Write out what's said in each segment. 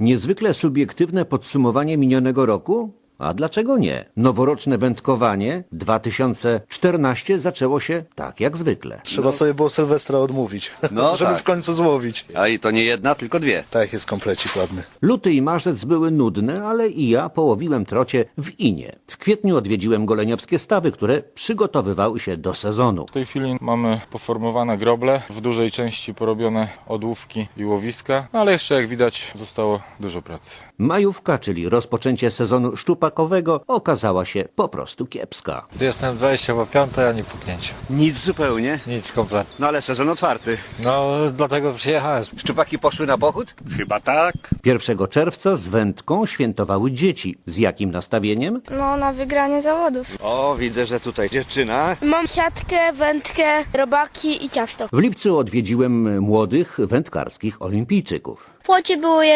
Niezwykle subiektywne podsumowanie minionego roku? A dlaczego nie? Noworoczne wędkowanie 2014 zaczęło się tak jak zwykle. Trzeba sobie było Sylwestra odmówić, No żeby tak. w końcu złowić. A i to nie jedna, tylko dwie. Tak, jest komplecik ładny. Luty i marzec były nudne, ale i ja połowiłem trocie w Inie. W kwietniu odwiedziłem goleniowskie stawy, które przygotowywały się do sezonu. W tej chwili mamy poformowane groble, w dużej części porobione odłówki i łowiska, no ale jeszcze jak widać zostało dużo pracy. Majówka, czyli rozpoczęcie sezonu okazała się po prostu kiepska. Jestem 25, a nie puknięcie. Nic zupełnie. Nic kompletnie. No ale sezon otwarty. No, dlatego przyjechałem. Szczupaki poszły na pochód? Chyba tak. 1 czerwca z wędką świętowały dzieci. Z jakim nastawieniem? No, na wygranie zawodów. O, widzę, że tutaj dziewczyna. Mam siatkę, wędkę, robaki i ciasto. W lipcu odwiedziłem młodych wędkarskich olimpijczyków. Płocie były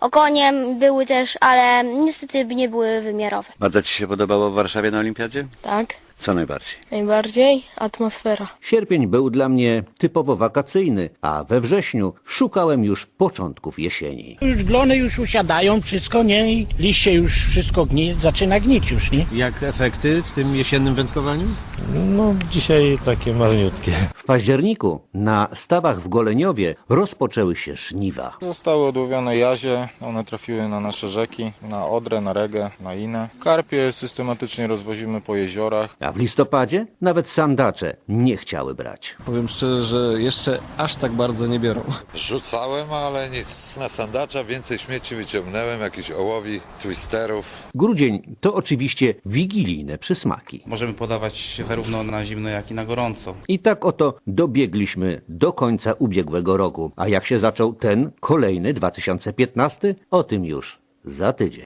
okoniem, były też, ale niestety nie były wymiarowe. Bardzo ci się podobało w Warszawie na Olimpiadzie? Tak, Co najbardziej? najbardziej atmosfera. Sierpień był dla mnie typowo wakacyjny, a we wrześniu szukałem już początków jesieni. Już glony już usiadają, wszystko, nie? I liście już wszystko gni, zaczyna gnić już, nie? Jak efekty w tym jesiennym wędkowaniu? No, dzisiaj takie marniutkie. W październiku na stawach w Goleniowie rozpoczęły się żniwa. Zostały odłowione jazie, one trafiły na nasze rzeki, na Odrę, na Regę, na Inę. Karpie systematycznie rozwozimy po jeziorach. A w listopadzie nawet sandacze nie chciały brać. Powiem szczerze, że jeszcze aż tak bardzo nie biorą. Rzucałem, ale nic. Na sandacza więcej śmieci wyciągnąłem, jakichś ołowi, twisterów. Grudzień to oczywiście wigilijne przysmaki. Możemy podawać zarówno na zimno, jak i na gorąco. I tak oto dobiegliśmy do końca ubiegłego roku. A jak się zaczął ten kolejny 2015? O tym już za tydzień.